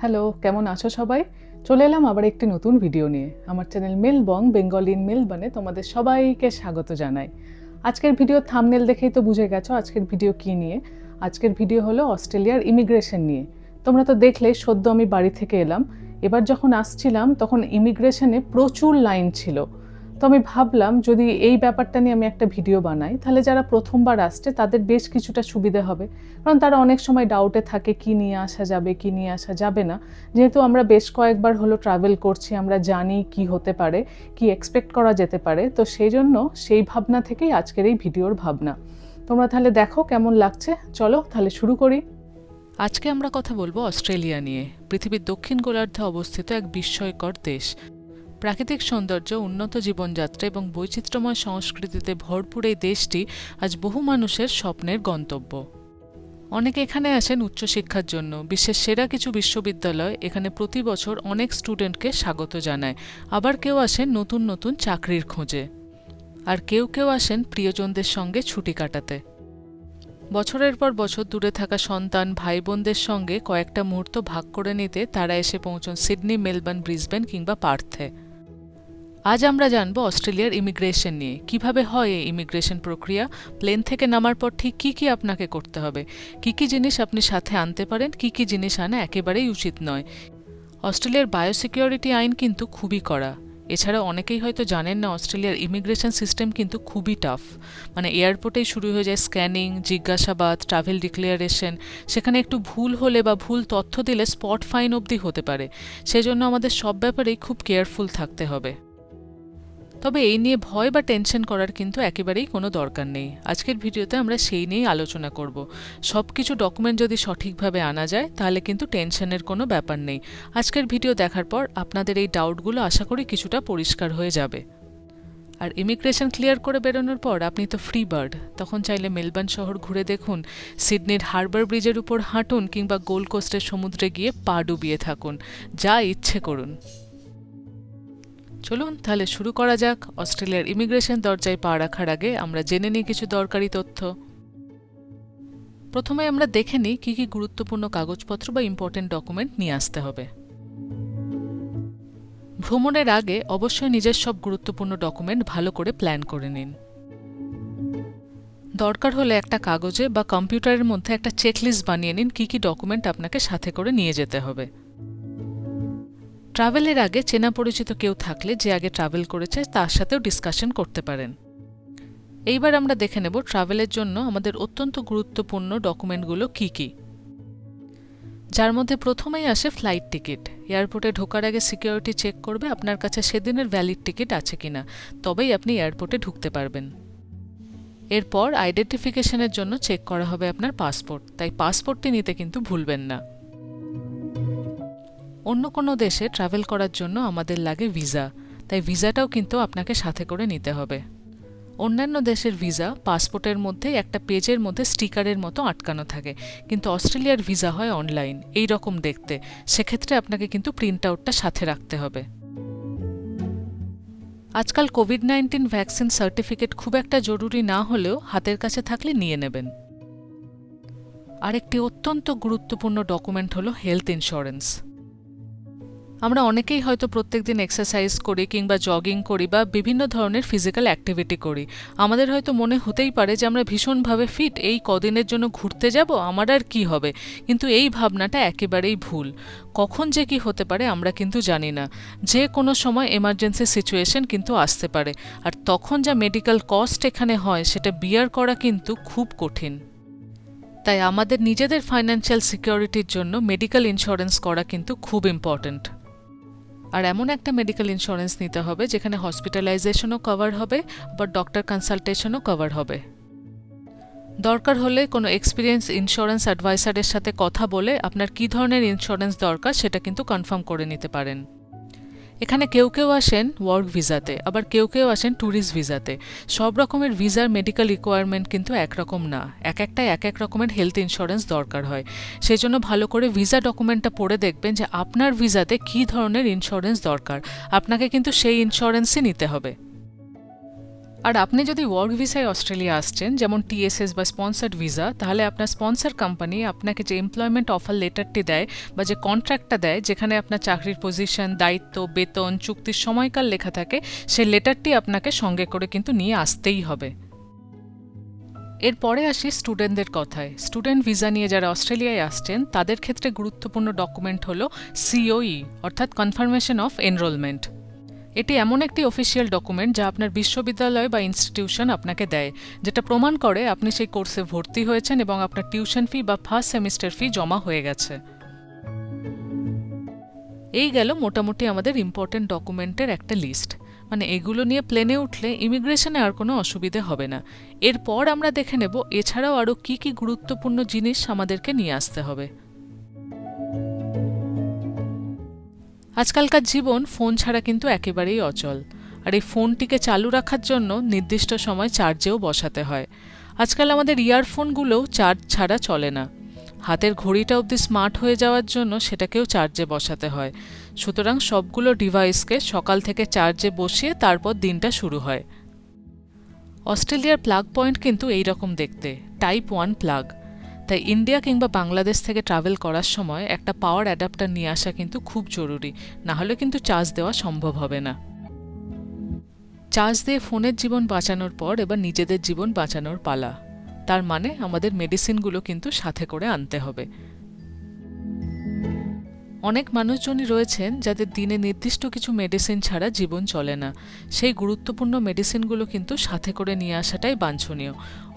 Hello, কেমন আছো সবাই? চলে এলাম আবার একটি নতুন ভিডিও নিয়ে। আমার চ্যানেল মেলবং বেঙ্গল ইন মেলবনে তোমাদের সবাইকে স্বাগত জানাই। আজকের ভিডিও থামনেল দেখেই তো বুঝে গেছো আজকের ভিডিও কী নিয়ে। আজকের ভিডিও হলো অস্ট্রেলিয়ার ইমিগ্রেশন নিয়ে। তোমরা তো দেখলে, সদ্য আমি বাড়ি থেকে এলাম। এবার যখন আসছিলাম, তখন ইমিগ্রেশনে প্রচুর লাইন ছিল। তো আমি ভাবলাম, যদি এই ব্যাপারটা নিয়ে আমি একটা ভিডিও বানাই, তাহলে যারা প্রথমবার আসছে, তাদের বেশ কিছুটা সুবিধে হবে। কারণ তারা অনেক সময় ডাউটে থাকে, কি নিয়ে আসা যাবে, কি নিয়ে আসা যাবে না। যেহেতু আমরা বেশ কয়েকবার হলো ট্রাভেল করছি, আমরা জানি কি হতে পারে, কি এক্সপেক্ট করা যেতে পারে, তো সেই জন্য সেই ভাবনা থেকেই আজকের এই ভিডিওর ভাবনা। তোমরা তাহলে দেখো কেমন লাগছে। চলো তাহলে শুরু করি। আজকে আমরা কথা বলব অস্ট্রেলিয়া নিয়ে। পৃথিবীর দক্ষিণ গোলার্ধে অবস্থিত এক বিস্ময়কর দেশ। প্রাকৃতিক সৌন্দর্য, উন্নত জীবনযাত্রা এবং বৈচিত্র্যময় সংস্কৃতিতে ভরপুর এই দেশটি আজ বহু মানুষের স্বপ্নের গন্তব্য। অনেকে এখানে আসেন উচ্চশিক্ষার জন্য। বিশ্বের সেরা কিছু বিশ্ববিদ্যালয় এখানে প্রতি বছর অনেক স্টুডেন্টকে স্বাগত জানায়। আবার কেউ আসেন নতুন নতুন চাকরির খোঁজে। আর কেউ কেউ আসেন প্রিয়জনদের সঙ্গে ছুটি কাটাতে। বছরের পর বছর দূরে থাকা সন্তান ভাই বোনদের সঙ্গে কয়েকটা মুহূর্ত ভাগ করে নিতে তারা এসে পৌঁছন সিডনি, মেলবার্ন, ব্রিসবেন কিংবা পার্থে। আজ আমরা জানব অস্ট্রেলিয়ার ইমিগ্রেশন নিয়ে। কীভাবে হয় এই ইমিগ্রেশন প্রক্রিয়া? প্লেন থেকে নামার পর ঠিক কী কী আপনাকে করতে হবে? কী কী জিনিস আপনি সাথে আনতে পারেন? কী কী জিনিস আনা একেবারেই উচিত নয়। অস্ট্রেলিয়ার বায়োসিকিউরিটি আইন কিন্তু খুবই কড়া। এছাড়া অনেকেই হয়তো জানেন না, অস্ট্রেলিয়ার ইমিগ্রেশন সিস্টেম কিন্তু খুবই টাফ মানে এয়ারপোর্টেই শুরু হয়ে যায় স্ক্যানিং জিজ্ঞাসাবাদ ট্রাভেল ডিক্লেয়ারেশন সেখানে একটু ভুল হলে বা ভুল তথ্য দিলে স্পট ফাইন অবধি হতে পারে। সেজন্য আমাদের সব ব্যাপারেই খুব কেয়ারফুল থাকতে হবে। তবে এই নিয়ে ভয় বা টেনশন করার কিন্তু একেবারেই কোনো দরকার নেই। আজকের ভিডিওতে আমরা সেই নিয়েই আলোচনা করব। সব কিছু ডকুমেন্ট যদি সঠিকভাবে আনা যায়, তাহলে কিন্তু টেনশনের কোনো ব্যাপার নেই। আজকের ভিডিও দেখার পর আপনাদের এই ডাউটগুলো আশা করি কিছুটা পরিষ্কার হয়ে যাবে। আর ইমিগ্রেশন ক্লিয়ার করে বেরোনোর পর আপনি তো ফ্রি বার্ড তখন চাইলে মেলবার্ন শহর ঘুরে দেখুন, সিডনির হারবার ব্রিজের উপর হাঁটুন কিংবা গোল্ড কোস্টের সমুদ্রে গিয়ে পা ডুবিয়ে থাকুন। যা ইচ্ছে করুন। চলুন, তাহলে শুরু করা যাক। অস্ট্রেলিয়ার ইমিগ্রেশন দরজায় পা রাখার আগে আমরা জেনে নিই কিছু দরকারি তথ্য। প্রথমে আমরা দেখে নিই কী কী গুরুত্বপূর্ণ কাগজপত্র বা ইম্পর্টেন্ট ডকুমেন্ট নিয়ে আসতে হবে। ভ্রমণের আগে অবশ্যই নিজের সব গুরুত্বপূর্ণ ডকুমেন্ট ভালো করে প্ল্যান করে নিন। দরকার হলে একটা কাগজে বা কম্পিউটারের মধ্যে একটা চেকলিস্ট বানিয়ে নিন কী কী ডকুমেন্ট আপনাকে সাথে করে নিয়ে যেতে হবে। ট্রাভেলের আগে চেনা পরিচিত কেউ থাকলে যে আগে ট্রাভেল করেছে তার সাথেও ডিসকাশন করতে পারেন। এইবার আমরা দেখে নেব ট্রাভেলের জন্য আমাদের অত্যন্ত গুরুত্বপূর্ণ ডকুমেন্টগুলো কি কি। যার মধ্যে প্রথমেই আসে ফ্লাইট টিকিট এয়ারপোর্টে ঢোকার আগে সিকিউরিটি চেক করবে আপনার কাছে সেদিনের ভ্যালিড টিকিট আছে কিনা। তবেই আপনি এয়ারপোর্টে ঢুকতে পারবেন। এরপর আইডেন্টিফিকেশনের জন্য চেক করা হবে আপনার পাসপোর্ট তাই পাসপোর্টটি নিতে কিন্তু ভুলবেন না। অন্য কোনো দেশে ট্রাভেল করার জন্য আমাদের লাগে ভিসা তাই ভিসাটাও কিন্তু আপনাকে সাথে করে নিতে হবে। অন্যান্য দেশের ভিসা পাসপোর্টের মধ্যে একটা পেজের মধ্যে স্টিকারের মতো আটকানো থাকে। কিন্তু অস্ট্রেলিয়ার ভিসা হয় অনলাইন এই রকম দেখতে। সেক্ষেত্রে আপনাকে কিন্তু প্রিন্ট আউটটা সাথে রাখতে হবে। আজকাল কোভিড নাইন্টিন ভ্যাকসিন সার্টিফিকেট খুব একটা জরুরি না হলেও হাতের কাছে থাকলে নিয়ে নেবেন। আরেকটি অত্যন্ত গুরুত্বপূর্ণ ডকুমেন্ট হলো হেলথ ইন্স্যুরেন্স আমরা অনেকেই হয়তো প্রত্যেকদিন এক্সারসাইজ করি কিংবা জগিং করি বা বিভিন্ন ধরনের ফিজিক্যাল অ্যাক্টিভিটি করি। আমাদের হয়তো মনে হতেই পারে যে আমরা ভীষণভাবে ফিট এই কদিনের জন্য ঘুরতে যাব, আমার আর কি হবে? কিন্তু এই ভাবনাটা একেবারেই ভুল। কখন যে কি হতে পারে আমরা কিন্তু জানি না। যে কোনো সময় এমার্জেন্সি সিচুয়েশন কিন্তু আসতে পারে। আর তখন যা মেডিকেল কস্ট এখানে হয়, সেটা বিয়ার করা কিন্তু খুব কঠিন। তাই আমাদের নিজেদের ফাইন্যান্সিয়াল সিকিউরিটির জন্য মেডিকেল ইন্স্যুরেন্স করা কিন্তু খুব ইম্পর্ট্যান্ট আর এমন একটা মেডিকেল ইন্স্যুরেন্স নিতে হবে, যেখানে হসপিটালাইজেশনও কভার হবে বা ডক্টর কনসালটেশনও কভার হবে। দরকার হলে কোনো এক্সপিরিয়েন্স ইন্স্যুরেন্স অ্যাডভাইসারের সাথে কথা বলে আপনার কী ধরনের ইন্স্যুরেন্স দরকার সেটা কিন্তু কনফার্ম করে নিতে পারেন। এখানে কেউ কেউ আসেন ওয়ার্ক ভিসাতে, আবার কেউ কেউ আসেন ট্যুরিস্ট ভিসাতে। সব রকমের ভিসার মেডিকেল রিকোয়ারমেন্ট কিন্তু একরকম না। এক একটা এক এক রকমের হেলথ ইন্স্যুরেন্স দরকার হয়। সেই জন্য ভালো করে ভিসা ডকুমেন্টটা পড়ে দেখবেন যে আপনার ভিসাতে কী ধরনের ইন্স্যুরেন্স দরকার। আপনাকে কিন্তু সেই ইন্স্যুরেন্সই নিতে হবে। আর আপনি যদি ওয়ার্ক ভিসায় অস্ট্রেলিয়া আসছেন, যেমন টিএসএস বা স্পন্সার্ড ভিসা তাহলে আপনার স্পন্সর কোম্পানি আপনাকে যে এমপ্লয়মেন্ট অফার লেটারটি দেয় বা যে কন্ট্রাক্টটা দেয়, যেখানে আপনার চাকরির পজিশন দায়িত্ব, বেতন, চুক্তির সময়কাল লেখা থাকে, সেই লেটারটি আপনাকে সঙ্গে করে কিন্তু নিয়ে আসতেই হবে। এরপরে আসি স্টুডেন্টদের কথায়। স্টুডেন্ট ভিসা নিয়ে যারা অস্ট্রেলিয়ায় আসছেন, তাদের ক্ষেত্রে গুরুত্বপূর্ণ ডকুমেন্ট হল সিওই অর্থাৎ কনফার্মেশন অফ এনরোলমেন্ট এটি এমন একটি অফিসিয়াল ডকুমেন্ট যা আপনার বিশ্ববিদ্যালয় বা ইনস্টিটিউশন আপনাকে দেয়, যেটা প্রমাণ করে আপনি সেই কোর্সে ভর্তি হয়েছেন এবং আপনার টিউশন ফি বা ফার্স্ট সেমিস্টার ফি জমা হয়ে গেছে। এই গেল মোটামুটি আমাদের ইম্পর্টেন্ট ডকুমেন্টের একটা লিস্ট মানে এগুলো নিয়ে প্লেনে উঠলে ইমিগ্রেশনে আর কোনো অসুবিধে হবে না। এরপর আমরা দেখে নেব, এছাড়াও আরও কী কী গুরুত্বপূর্ণ জিনিস আমাদেরকে নিয়ে আসতে হবে। আজকালকার জীবন ফোন ছাড়া কিন্তু একেবারেই অচল। আর এই ফোনটিকে চালু রাখার জন্য নির্দিষ্ট সময় চার্জেও বসাতে হয়। আজকাল আমাদের ইয়ারফোনগুলোও চার্জ ছাড়া চলে না। হাতের ঘড়িটা অবধি স্মার্ট হয়ে যাওয়ার জন্য সেটাকেও চার্জে বসাতে হয়। সুতরাং সবগুলো ডিভাইসকে সকাল থেকে চার্জে বসিয়ে তারপর দিনটা শুরু হয়। অস্ট্রেলিয়ার প্লাগ পয়েন্ট কিন্তু এই রকম দেখতে। Type one plug. তাই ইন্ডিয়া কিংবা বাংলাদেশ থেকে ট্রাভেল করার সময় একটা পাওয়ার অ্যাডাপ্টার নিয়ে আসা কিন্তু খুব জরুরি। না হলে কিন্তু চার্জ দেওয়া সম্ভব হবে না। চার্জ দিয়ে ফোনের জীবন বাঁচানোর পর এবার নিজেদের জীবন বাঁচানোর পালা। তার মানে আমাদের মেডিসিনগুলো কিন্তু সাথে করে আনতে হবে। অনেক মানুষজনই রয়েছেন যাদের দিনে নির্দিষ্ট কিছু মেডিসিন ছাড়া জীবন চলে না। সেই গুরুত্বপূর্ণ মেডিসিনগুলো কিন্তু সাথে করে নিয়ে আসাটাই বাঞ্ছনীয়।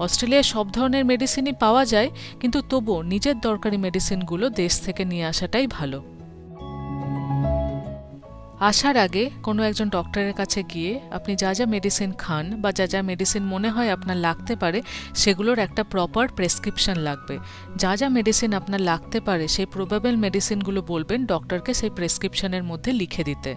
অস্ট্রেলিয়ায় সব ধরনের মেডিসিনই পাওয়া যায়, কিন্তু তবুও নিজের দরকারি মেডিসিনগুলো দেশ থেকে নিয়ে আসাটাই ভালো। আসার আগে কোনো একজন ডক্টরের কাছে গিয়ে আপনি যা যা মেডিসিন খান বা যা যা মেডিসিন মনে হয় আপনার লাগতে পারে, সেগুলোর একটা প্রপার প্রেসক্রিপশন লাগবে। যা যা মেডিসিন আপনার লাগতে পারে, সেই প্রবাবেল মেডিসিনগুলো বলবেন ডক্টরকে সেই প্রেসক্রিপশনের মধ্যে লিখে দিতে।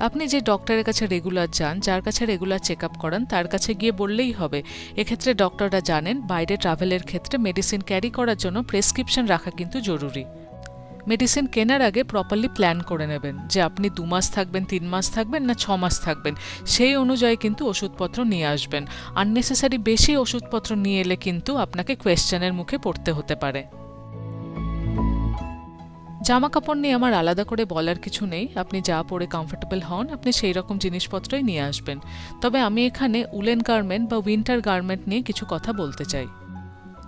আপনি যে ডক্টরের কাছে রেগুলার যান, যার কাছে রেগুলার চেক আপ করান, তার কাছে গিয়ে বললেই হবে। এক্ষেত্রে ডক্টররা জানেন বাইরে ট্রাভেলের ক্ষেত্রে মেডিসিন ক্যারি করার জন্য প্রেসক্রিপশন রাখা কিন্তু জরুরি। মেডিসিন কেনার আগে প্রপারলি প্ল্যান করে নেবেন যে আপনি দু মাস থাকবেন, তিন মাস থাকবেন না ছ মাস থাকবেন। সেই অনুযায়ী কিন্তু ওষুধপত্র নিয়ে আসবেন। আননেসেসারি বেশি ওষুধপত্র নিয়ে এলে কিন্তু আপনাকে কোয়েশ্চেনের মুখে পড়তে হতে পারে। জামা কাপড় নিয়ে আমার আলাদা করে বলার কিছু নেই। আপনি যা পরে কমফোর্টেবল হন, আপনি সেই রকম জিনিসপত্রই নিয়ে আসবেন। তবে আমি এখানে উলেন গার্মেন্ট বা উইন্টার গার্মেন্ট নিয়ে কিছু কথা বলতে চাই।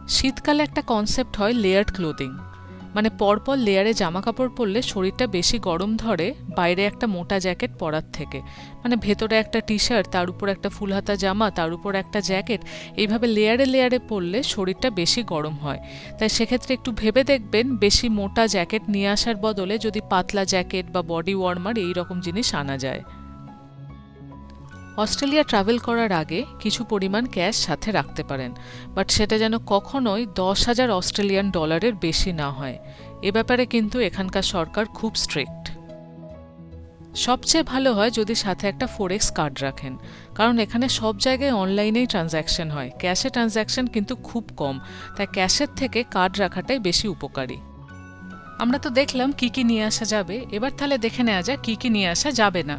শীতকালে একটা কনসেপ্ট হয় লেয়ার্ড ক্লোদিং মানে পরপর লেয়ারে জামা কাপড় পরলে শরীরটা বেশি গরম ধরে বাইরে একটা মোটা জ্যাকেট পরার থেকে। মানে ভেতরে একটা টি শার্ট তার উপর একটা ফুলহাতা জামা, তার উপর একটা জ্যাকেট এইভাবে লেয়ারে লেয়ারে পরলে শরীরটা বেশি গরম হয়। তাই সেক্ষেত্রে একটু ভেবে দেখবেন, বেশি মোটা জ্যাকেট নিয়ে আসার বদলে যদি পাতলা জ্যাকেট বা বডি ওয়ার্মার এই রকম জিনিস আনা যায়। অস্ট্রেলিয়া ট্রাভেল করার আগে কিছু পরিমাণ ক্যাশ সাথে রাখতে পারেন বাট সেটা যেন কখনোই দশ হাজার অস্ট্রেলিয়ান ডলারের বেশি না হয়। এ ব্যাপারে কিন্তু এখানকার সরকার খুব স্ট্রিক্ট সবচেয়ে ভালো হয় যদি সাথে একটা ফোরেক্স কার্ড রাখেন, কারণ এখানে সব জায়গায় অনলাইনেই ট্রানজ্যাকশন হয়। ক্যাশে ট্রানজ্যাকশন কিন্তু খুব কম, তাই ক্যাশের থেকে কার্ড রাখাটাই বেশি উপকারী। আমরা তো দেখলাম কি কি নিয়ে আসা যাবে, এবার তাহলে দেখে নেওয়া যাক কি কি নিয়ে আসা যাবে না।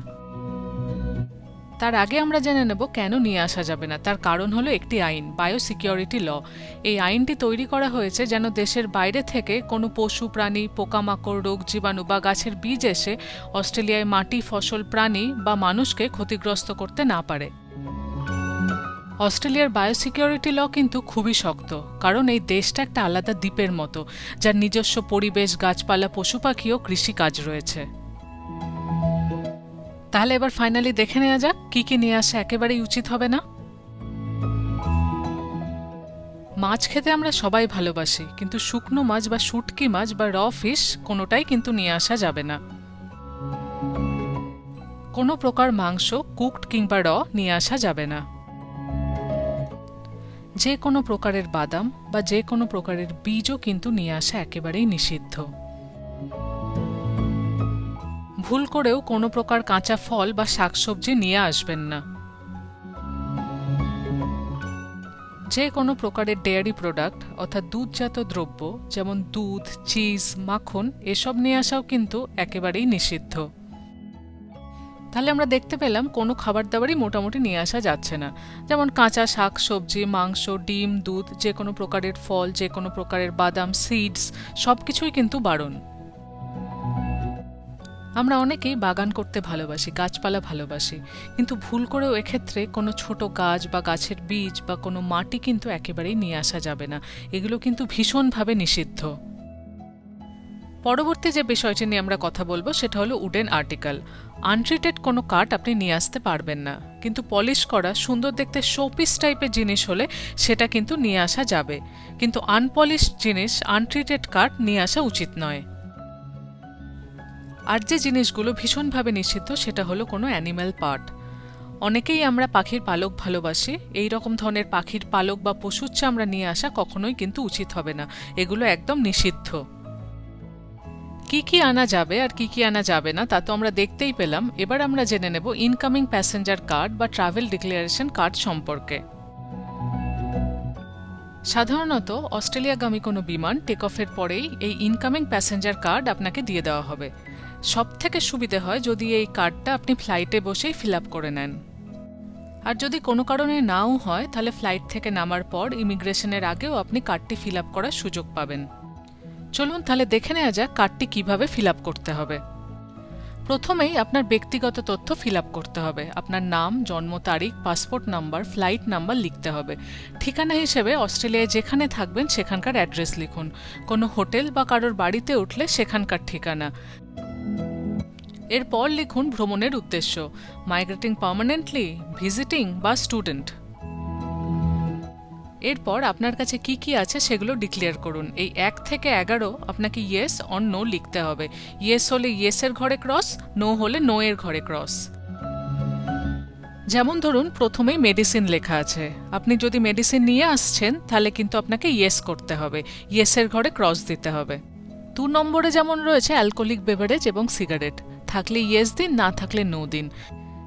তার আগে আমরা জেনে নেব কেন নিয়ে আসা যাবে না। তার কারণ হলো একটি আইন বায়োসিকিউরিটি ল এই আইনটি তৈরি করা হয়েছে যেন দেশের বাইরে থেকে কোনো পশু, প্রাণী, পোকামাকড়, রোগ, জীবাণু বা গাছের বীজ এসে অস্ট্রেলিয়ায় মাটি, ফসল, প্রাণী বা মানুষকে ক্ষতিগ্রস্ত করতে না পারে। অস্ট্রেলিয়ার বায়োসিকিউরিটি ল কিন্তু খুবই শক্ত, কারণ এই দেশটা একটা আলাদা দ্বীপের মতো, যার নিজস্ব পরিবেশ, গাছপালা, পশু পাখি ও কৃষিকাজ রয়েছে। তাহলে এবার ফাইনালি দেখে নেওয়া যাক কি কি নিয়ে আসা একেবারেই উচিত হবে না। মাছ খেতে আমরা সবাই ভালোবাসি, কিন্তু শুকনো মাছ বা শুটকি মাছ বা র ফিশ কোনোটাই কিন্তু নিয়ে আসা যাবে না। কোনো প্রকার মাংস কুকড কিংবা র নিয়ে আসা যাবে না। যে কোনো প্রকারের বাদাম বা যে কোনো প্রকারের বীজও কিন্তু নিয়ে আসা একেবারেই নিষিদ্ধ। ভুল করেও কোনো প্রকার কাঁচা ফল বা শাকসবজি নিয়ে আসবেন না। যে কোনো প্রকারের ডেয়ারি প্রোডাক্ট অর্থাৎ দুধজাত দ্রব্য, যেমন দুধ, চিজ, মাখন, এসব নিয়ে আসাও কিন্তু একেবারেই নিষিদ্ধ। তাহলে আমরা দেখতে পেলাম কোনো খাবার দাবারই মোটামুটি নিয়ে আসা যাচ্ছে না। যেমন কাঁচা শাক সবজি মাংস, ডিম, দুধ, যে কোনো প্রকারের ফল, যে কোনো প্রকারের বাদাম, সিডস সব কিছুই কিন্তু বারণ আমরা অনেকেই বাগান করতে ভালোবাসি, গাছপালা ভালোবাসি, কিন্তু ভুল করেও এক্ষেত্রে কোনো ছোট গাছ বা গাছের বীজ বা কোনো মাটি কিন্তু একেবারেই নিয়ে আসা যাবে না। এগুলো কিন্তু ভীষণভাবে নিষিদ্ধ। পরবর্তী যে বিষয়টি নিয়ে আমরা কথা বলব, সেটা হলো উডেন আর্টিকেল। আনট্রিটেড কোনো কাঠ আপনি নিয়ে আসতে পারবেন না, কিন্তু পলিশ করা, সুন্দর দেখতে শোপিস টাইপের জিনিস হলে সেটা কিন্তু নিয়ে আসা যাবে। কিন্তু আনপলিশ জিনিস, আনট্রিটেড কাঠ নিয়ে আসা উচিত নয়। আর যে জিনিসগুলো ভীষণভাবে নিষিদ্ধ, সেটা হলো কোনো অ্যানিম্যাল পার্ট অনেকেই আমরা পাখির পালক ভালোবাসি। এই রকম ধরনের পাখির পালক বা পশুর চামড়া নিয়ে আসা কখনোই কিন্তু উচিত হবে না। এগুলো একদম নিষিদ্ধ। কি কি আনা যাবে আর কি কি আনা যাবে না, তা তো আমরা দেখতেই পেলাম। এবার আমরা জেনে নেব ইনকামিং প্যাসেঞ্জার কার্ড বা ট্রাভেল ডিক্লারেশন কার্ড সম্পর্কে। সাধারণত অস্ট্রেলিয়াগামী কোনো বিমান টেক অফের পরেই এই ইনকামিং প্যাসেঞ্জার কার্ড আপনাকে দিয়ে দেওয়া হবে। সব থেকে সুবিধে হয় যদি এই কার্ডটা আপনি ফ্লাইটে বসেই ফিল আপ করে নেন। আর যদি কোনো কারণে নাও হয়, তাহলে ফ্লাইট থেকে নামার পর ইমিগ্রেশনের আগেও আপনি কার্ডটি ফিল আপ করার সুযোগ পাবেন। চলুন তাহলে দেখে নেওয়া যাক কার্ডটি কীভাবে ফিল আপ করতে হবে। প্রথমেই আপনার ব্যক্তিগত তথ্য ফিল করতে হবে। আপনার নাম, জন্ম তারিখ, পাসপোর্ট নাম্বার, ফ্লাইট নাম্বার লিখতে হবে। ঠিকানা হিসেবে অস্ট্রেলিয়ায় যেখানে থাকবেন সেখানকার অ্যাড্রেস লিখুন। কোনো হোটেল বা কারোর বাড়িতে উঠলে সেখানকার ঠিকানা। এরপর লিখুন ভ্রমণের উদ্দেশ্য মাইগ্রেটিং পার্মানেন্টলি ভিজিটিং বা স্টুডেন্ট এরপর আপনার কাছে কি কি আছে সেগুলো ডিক্লেয়ার করুন। এই এক থেকে এগারো আপনাকে ইয়েস অন নো লিখতে হবে। ইয়েস হলে ইয়েসের ঘরে ক্রস নো হলে নো এর ঘরে ক্রস যেমন ধরুন প্রথমেই মেডিসিন লেখা আছে। আপনি যদি মেডিসিন নিয়ে আসছেন, তাহলে কিন্তু আপনাকে ইয়েস করতে হবে। ইয়েসের ঘরে ক্রস দিতে হবে। দু নম্বরে যেমন রয়েছে অ্যালকোহলিক বেভারেজ এবং সিগারেট থাকলে ইয়েস দিন, না থাকলে নো দিন।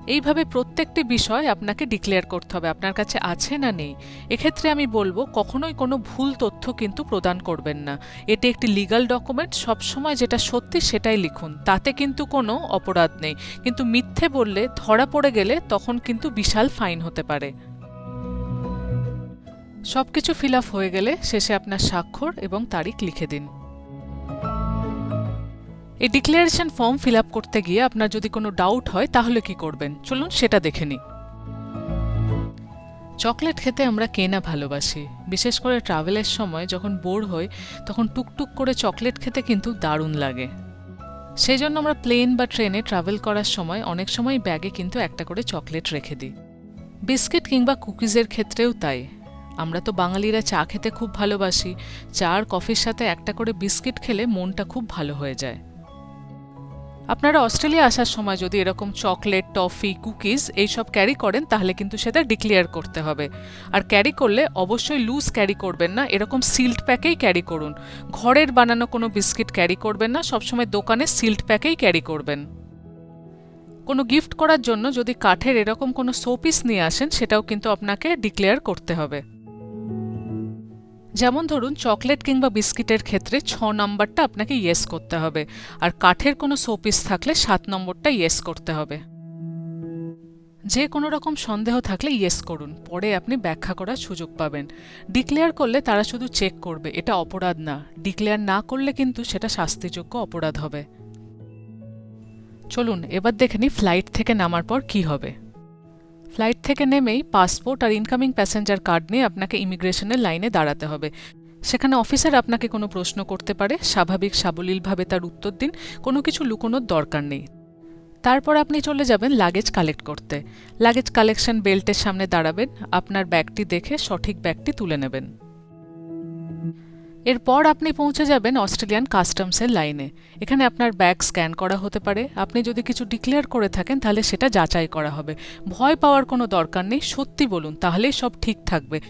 এইভাবে প্রত্যেকটি বিষয় আপনাকে ডিক্লেয়ার করতে হবে, আপনার কাছে আছে না নেই। এক্ষেত্রে আমি বলব, কখনোই কোনো ভুল তথ্য কিন্তু প্রদান করবেন না। এটি একটি লিগাল ডকুমেন্ট সবসময় যেটা সত্যি সেটাই লিখুন। তাতে কিন্তু কোনো অপরাধ নেই। কিন্তু মিথ্যে বললে, ধরা পড়ে গেলে তখন কিন্তু বিশাল ফাইন হতে পারে। সব কিছু ফিল আপ হয়ে গেলে শেষে আপনার স্বাক্ষর এবং তারিখ লিখে দিন। এই ডিক্লারেশন ফর্ম ফিল আপ করতে গিয়ে আপনার যদি কোনো ডাউট হয়, তাহলে কি করবেন? চলুন সেটা দেখে নিই। চকলেট খেতে আমরা কে না ভালোবাসি? বিশেষ করে ট্রাভেলের সময় যখন বোর হই, তখন টুকটুক করে চকলেট খেতে কিন্তু দারুণ লাগে। সেই জন্য আমরা প্লেন বা ট্রেনে ট্রাভেল করার সময় অনেক সময় ব্যাগে কিন্তু একটা করে চকলেট রেখে দিই। বিস্কিট কিংবা কুকিজের ক্ষেত্রেও তাই। আমরা তো বাঙালিরা চা খেতে খুব ভালোবাসি। চা আর কফির সাথে একটা করে বিস্কিট খেলে মনটা খুব ভালো হয়ে যায়। আপনারা অস্ট্রেলিয়া আসার সময় যদি এরকম চকলেট, টফি, কুকিজ এইসব ক্যারি করেন, তাহলে কিন্তু সেটা ডিক্লেয়ার করতে হবে। আর ক্যারি করলে অবশ্যই লুজ ক্যারি করবেন না, এরকম সিল্ড প্যাকেই ক্যারি করুন। ঘরের বানানো কোনো বিস্কিট ক্যারি করবেন না, সবসময় দোকানে সিল্ড প্যাকেই ক্যারি করবেন। কোনো গিফট করার জন্য যদি কাঠের এরকম কোনো শোপিস নিয়ে আসেন, সেটাও কিন্তু আপনাকে ডিক্লেয়ার করতে হবে। যেমন ধরুন, চকলেট কিংবা বিস্কিটের ক্ষেত্রে ছ নম্বরটা আপনাকে ইয়েস করতে হবে। আর কাঠের কোনো শোপিস থাকলে সাত নম্বরটা ইয়েস করতে হবে। যে কোনো রকম সন্দেহ থাকলে ইয়েস করুন। পরে আপনি ব্যাখ্যা করার সুযোগ পাবেন। ডিক্লেয়ার করলে তারা শুধু চেক করবে, এটা অপরাধ না। ডিক্লেয়ার না করলে কিন্তু সেটা শাস্তিযোগ্য অপরাধ হবে। চলুন, এবার দেখে নিই ফ্লাইট থেকে নামার পর কি হবে। ফ্লাইট থেকে নেমেই পাসপোর্ট আর ইনকামিং প্যাসেঞ্জার কার্ড নিয়ে আপনাকে ইমিগ্রেশনের লাইনে দাঁড়াতে হবে। সেখানে অফিসার আপনাকে কোনো প্রশ্ন করতে পারে, স্বাভাবিক সাবলীলভাবে তার উত্তর দিন, কোনো কিছু লুকোনোর দরকার নেই। তারপর আপনি চলে যাবেন লাগেজ কালেক্ট করতে। লাগেজ কালেকশন বেল্টের সামনে দাঁড়াবেন, আপনার ব্যাগটি দেখে সঠিক ব্যাগটি তুলে নেবেন। এরপর আপনি পৌঁছে যাবেন অস্ট্রেলিয়ান কাস্টমসের লাইনে। এখানে আপনার ব্যাগ স্ক্যান করা হতে পারে। আপনি যদি কিছু ডিক্লেয়ার করে থাকেন, তাহলে সেটা যাচাই করা হবে। ভয় পাওয়ার কোনো দরকার নেই, সত্যি বলুন, তাহলেই সব ঠিক থাকবে।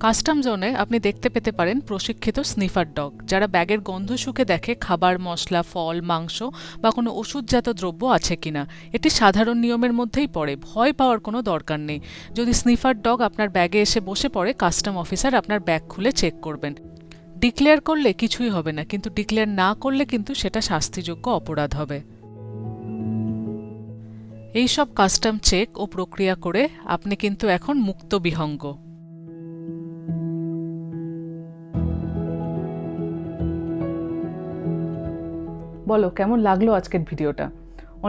কাস্টম জোনে আপনি দেখতে পেতে পারেন প্রশিক্ষিত স্নিফার ডগ, যারা ব্যাগের গন্ধ শুকে দেখে খাবার, মশলা, ফল, মাংস বা কোনো ওষুধজাত দ্রব্য আছে কিনা। এটি সাধারণ নিয়মের মধ্যেই পড়ে, ভয় পাওয়ার কোনো দরকার নেই। যদি স্নিফার ডগ আপনার ব্যাগে এসে বসে পড়ে, কাস্টম অফিসার আপনার ব্যাগ খুলে চেক করবেন। ডিক্লেয়ার করলে কিছুই হবে না, কিন্তু ডিক্লেয়ার না করলে কিন্তু সেটা শাস্তিযোগ্য অপরাধ হবে। এই সব কাস্টম চেক ও প্রক্রিয়া করে আপনি কিন্তু এখন মুক্ত বিহঙ্গ। বলো, কেমন লাগল আজকের ভিডিওটা?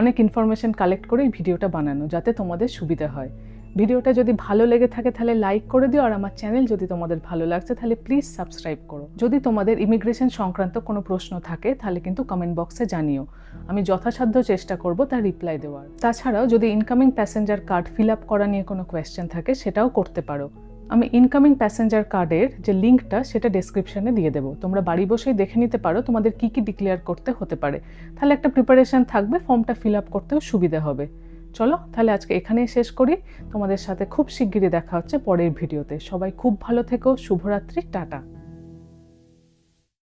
অনেক ইনফরমেশন কালেক্ট করে এই ভিডিওটা বানানো, যাতে তোমাদের সুবিধা হয়। ভিডিওটা যদি ভালো লেগে থাকে তাহলে লাইক করে দিও আর আমার চ্যানেল যদি তোমাদের ভালো লাগছে তাহলে প্লিজ সাবস্ক্রাইব করো। যদি তোমাদের ইমিগ্রেশন সংক্রান্ত কোনো প্রশ্ন থাকে তাহলে কিন্তু কমেন্ট বক্সে জানিও। আমি যথাসাধ্য চেষ্টা করব তার রিপ্লাই দেওয়ার। তাছাড়াও যদি incoming passenger card fill up করা নিয়ে কোনো কোয়েশ্চেন থাকে সেটাও করতে পারো। আমি ইনকামিং প্যাসেঞ্জার কার্ডের যে লিঙ্কটা সেটা ডেসক্রিপশনে দিয়ে দেবো। তোমরা বাড়ি বসেই দেখে নিতে পারো তোমাদের কী কী ডিক্লেয়ার করতে হতে পারে। তাহলে একটা প্রিপারেশন থাকবে ফর্মটা ফিল আপ করতেও সুবিধা হবে। চলো, তাহলে আজকে এখানেই শেষ করি। তোমাদের সাথে খুব শিগগিরই দেখা হচ্ছে পরের ভিডিওতে। সবাই খুব ভালো থেকো, শুভরাত্রি, টাটা।